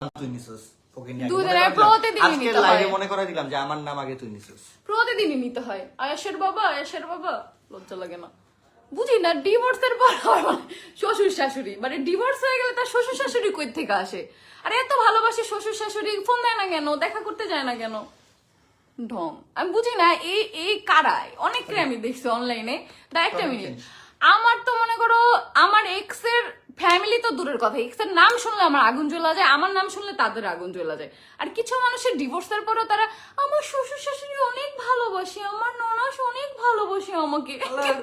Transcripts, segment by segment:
তুই নিছিস। আজকে লাইভে। মনে করে দিলাম যে আমার নাম আগে তুই নিছিস। প্রতিদিনই নিতে হয়। বাবা বাবা। লজ্জা লাগে না। বুঝি না ডিভোর্সের পর মানে শ্বশুর শাশুড়ি। মানে ডিভোর্স হয়ে গেলে তার শ্বশুর শাশুড়ি কই থেকে আসে? আর এত ভালোবাসে শ্বশুর শাশুড়ি ফোন দেয় না কেন? দেখা করতে যায় না কেন? ঢং। আমি বুঝি না এই এই কারায়? অনেককে আমি দেখছি অনলাইনে দা একটা মিনিট আমার তো মনে করো আমার এক্সের ফ্যামিলি তো দূরের কথা এক্সের নাম শুনলে আমার আগুন জ্বলা যায় আমার নাম শুনলে তাদের আগুন জ্বলা যায়। আর কিছু মানুষের ডিভোর্সের পরও তারা আমার শ্বশুর শাশুড়ি অনেক ভালোবাসে আমার ননাস অনেক ভালোবাসে আমাকে।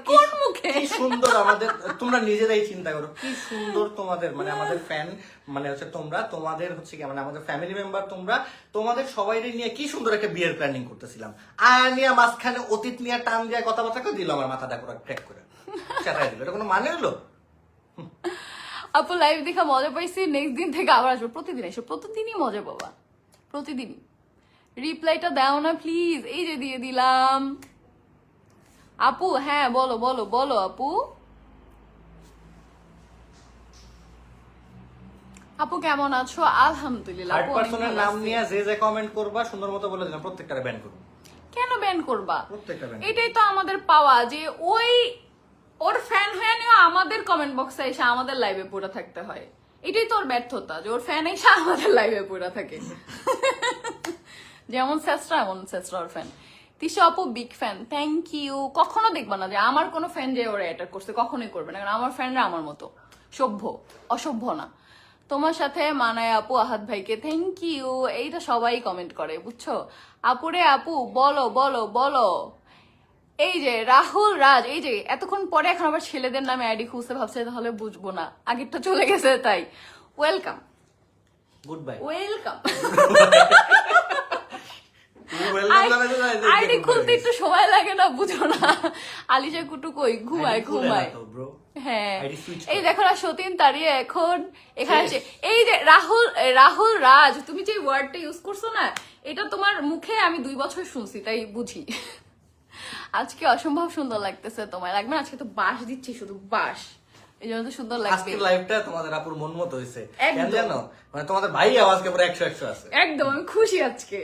কোন মুখে? কি সুন্দর আমাদের তোমরা নিজেরাই চিন্তা করো কি সুন্দর তোমাদের মানে আমাদের ফ্যান মানে হচ্ছে তোমরা তোমাদের হচ্ছে কি মানে আমাদের ফ্যামিলি মেম্বার তোমরা তোমাদের সবাই নিয়ে কি সুন্দর একটা বিয়ের প্ল্যানিং করতেছিলাম। আর নিয়ে মাঝখানে অতীত নিয়ে টান দিয়ে কথাবার্তা করে দিল আমার মাথাটা? করে ক্র্যাক করে। চাটাই দিল। এটা কোনো মানে হলো? আপু লাইভ দেখা মজা পাইছি নেক্সট দিন থেকে আবার আসব। প্রতিদিন এসো প্রতিদিনই মজা পাবা। প্রতিদিনই। রিপ্লাইটা দাও না প্লিজ এই যে দিয়ে দিলাম। আপু হ্যাঁ বলো বলো বলো আপু। আপু কেমন আছো? আলহামদুলিল্লাহ আপু পার্সনের নাম। নিয়ে যে যে কমেন্ট করবা সুন্দর মতো বলে দিলাম প্রত্যেকটা ব্যান করব কেন ব্যান করবা? প্রত্যেকটা ব্যান এটাই তো আমাদের পাওয়া যে ওই ওর ফ্যান হয়ে নিয়ে আমাদের কমেন্ট বক্সে এসে আমাদের লাইভে পড়ে থাকতে হয়। এটাই তোর ব্যর্থতা, যে ওর ফ্যান এসে আমাদের লাইভে পড়ে থাকে। যেমন সেস্ট্রা এমন সেস্ট্রা ওর ফ্যান তিশা আপু বিগ ফ্যান থ্যাংক ইউ কখনো দেখবা না যে আমার কোনো ফ্যান যে ওরা অ্যাটাক করছে, কখনোই করবে না, কারণ আমার ফ্যানরা আমার মতো। সভ্য, অসভ্য না। তোমার সাথে মানায় আপু, আহাত ভাইকে থ্যাংক ইউ এইটা সবাই কমেন্ট করে, বুঝছ? আপুরে আপু, বলো বলো বলো। এই যে রাহুল রাজ এই যে এতক্ষণ পরে এখন আবার ছেলেদের নামে আইডি খুঁজতে ভাবছে তাহলে বুঝব না। আগেরটা চলে গেছে তাই। Welcome good bye welcome ID খুলতে একটু সময় লাগে না বুঝো না। আলিশা কুটু কই? ঘুমায় ঘুমায়। হ্যাঁ। এই দেখো না সতীন দাঁড়িয়ে এখন এখানে আসে এই যে রাহুল রাহুল রাজ তুমি যে ওয়ার্ডটা ইউজ করছ না এটা তোমার মুখে আমি দুই বছর শুনছি তাই বুঝি। আজকে অসম্ভব সুন্দর লাগতেছে তোমায়। লাগবে আজকে তো বাস দিচ্ছি শুধু বাস এই জন্য তো সুন্দর লাগবে। আজকের লাইভটা তোমাদের আপুর মন মতো হয়েছে। কেন একদম। জানো? মানে তোমাদের ভাই আওয়াজকে পুরো একশো একশো আছে। একদম আমি খুশি আজকে।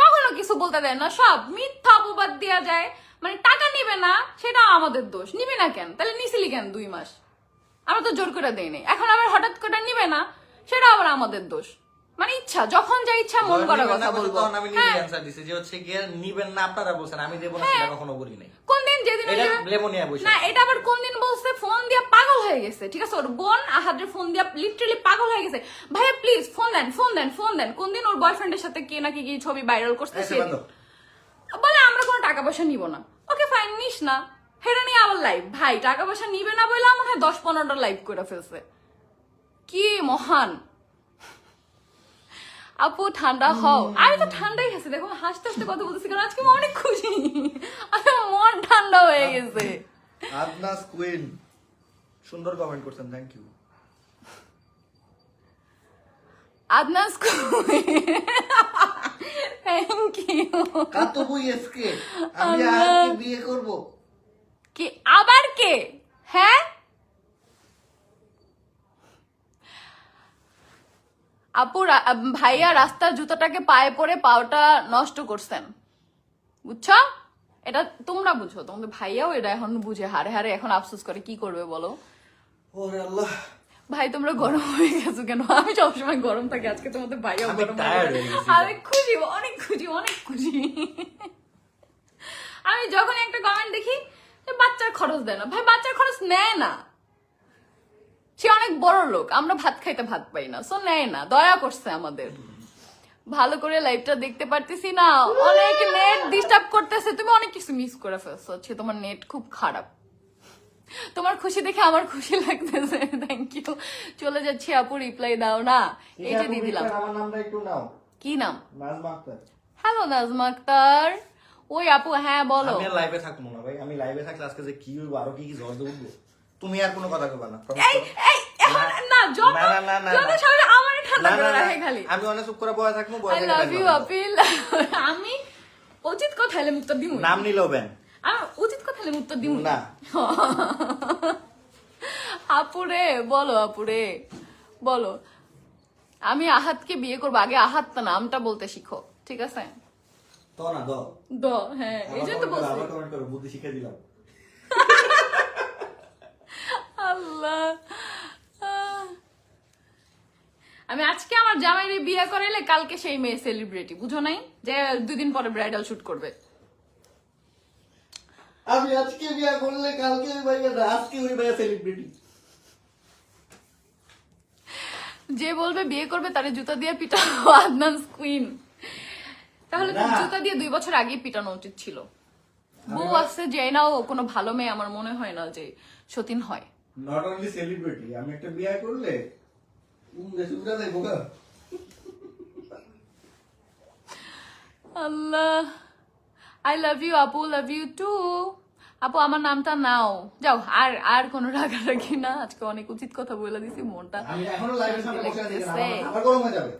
কখনো কিছু বলতে দেয় না সব মিথ্যা অপবাদ দেওয়া যায়। মানে টাকা নিবে না সেটা আমাদের দোষ। নিবে না কেন? তাহলে নিছিলি কেন দুই মাস? আমরা তো জোর করে দেই এখন আবার হঠাৎ করে নিবে না সেটা আবার আমাদের দোষ। মানে ইচ্ছা যখন যা ইচ্ছা মন যখন করা নিবেন না কথা বলব। আমি নিজে হ্যাঁ। অ্যান্সার দিছি যে হচ্ছে গিয়ে নিবেন না আপনারা বলছেন আমি দেবো না সেটা কখনো বলি নাই। কোন দিন যেদিন এটা লেমনিয়া বসে না এটা আবার কোন দিন বলছে ফোন দিয়া পাগল হয়ে গেছে ঠিক আছে? ওর বোন আহাদের ফোন দিয়া লিটারালি পাগল হয়ে গেছে। ভাইয়া প্লিজ ফোন দেন ফোন দেন ফোন দেন। কোন দিন ওর বয়ফ্রেন্ডের সাথে কে নাকি কি ছবি ভাইরাল এই সে বলে আমরা কোনো টাকা পয়সা নিব না। ওকে ফাইন নিস না। হেরে নিয়ে আবার লাইভ ভাই টাকা পয়সা নিবে না বলে আমার হয় দশ পনেরোটা লাইভ করে ফেলছে। কি মহান। আপু ঠান্ডা হও। আমি তো ঠান্ডাই গেছে দেখো হাসতে হাসতে কথা বলতেছি কারণ আজকে অনেক খুশি। আমার মন ঠান্ডা হয়ে গেছে। আদনাস কুইন সুন্দর কমেন্ট করছেন thank you Adnas thank you SK আমি আল্লাহ। আজকে বিয়ে করব? কি আবার কে? হ্যাঁ? আপু ভাইয়া রাস্তার জুতাটাকে পায়ে পরে পাওটা নষ্ট করছেন। বুঝছ? এটা তোমরা বুঝো। তোমাদের ভাইয়াও এটা এখন বুঝে। হারে হারে এখন আফসোস করে। কি করবে বলো? আল্লাহ। ভাই তোমরা গরম হয়ে গেছো কেন? আমি সবসময় গরম থাকি। আজকে তোমাদের ভাইয়াও গরম আমি খুশি অনেক খুশি অনেক খুশি। আমি যখন একটা কমেন্ট দেখি বাচ্চার খরচ দেয় না। ভাই বাচ্চার খরচ নেয় না। সে অনেক বড় লোক আমরা ভাত খাইতে ভাত পাই না সো নেয় না দয়া করছে আমাদের। ভালো করে লাইভটা দেখতে পারতেছি না অনেক নেট ডিস্টার্ব করতেছে তুমি অনেক কিছু মিস করে ফেলছো হচ্ছে তোমার নেট খুব খারাপ। তোমার খুশি দেখে আমার খুশি লাগতেছে থ্যাংক ইউ চলে যাচ্ছি আপু রিপ্লাই দাও না এই যে দিয়ে দিলাম। আমার নামটা একটু নাও। কি নাম? হ্যালো নাজমা আক্তার। ওই আপু হ্যাঁ বলো। আমি লাইভে থাকব না ভাই। আমি লাইভে থাকলে আজকে যে কি হইবো আরও কি কি দিয়ে উঠবো তুমি আর কোনো কথা কবা না। এই এই এখন না যত না, না, না, না, যত সবাই আমার ঠান্ডা না, না, করে রাখে খালি। আমি অনেক চুপ করে বয়ে থাকব বয়ে আই লাভ ইউ আপিল আমি উচিত কথা হলে উত্তর দিব নাম নিলেও ব্যান। আমি উচিত কথা হলে উত্তর দিব না। আপুরে বলো আপুরে বলো। আমি আহাতকে বিয়ে করব আগে আহাত তো নামটা বলতে শিখো ঠিক আছে? তো না দ। দ হ্যাঁ এই জন্য তো বলছি। আবার কমেন্ট করো বুদ্ধি শিখে দিলাম। আল্লাহ আমি আজকে আমার জামাইরে বিয়ে করাইলে কালকে সেই মেয়ে সেলিব্রিটি বুঝো নাই? যে দুদিন পরে ব্রাইডাল শুট করবে। আমি আজকে বিয়া করলে কালকে ওই ভাইয়া আজকে ওই ভাইয়া সেলিব্রিটি যে বলবে বিয়ে করবে তারে জুতা দিয়ে পিটানো আদনান কুইন তাহলে তো জুতা দিয়ে দুই বছর আগে পিটানো উচিত ছিল। বউ আছে যে নাও কোনো ভালো মেয়ে আমার মনে হয় না যে সতীন হয়। নট অনলি সেলিব্রিটি আমি একটা বিয়া করলে উড়া আল্লাহ আই লাভ ইউ আপু লাভ ইউ টু আপু আমার নামটা নাও। যাও আর আর কোনো রাগারাগি না। আজকে অনেক উচিত কথা বলে দিছি মনটা আমি এখনও সামনে বসে আছি আমার গরম হয়ে যাবে।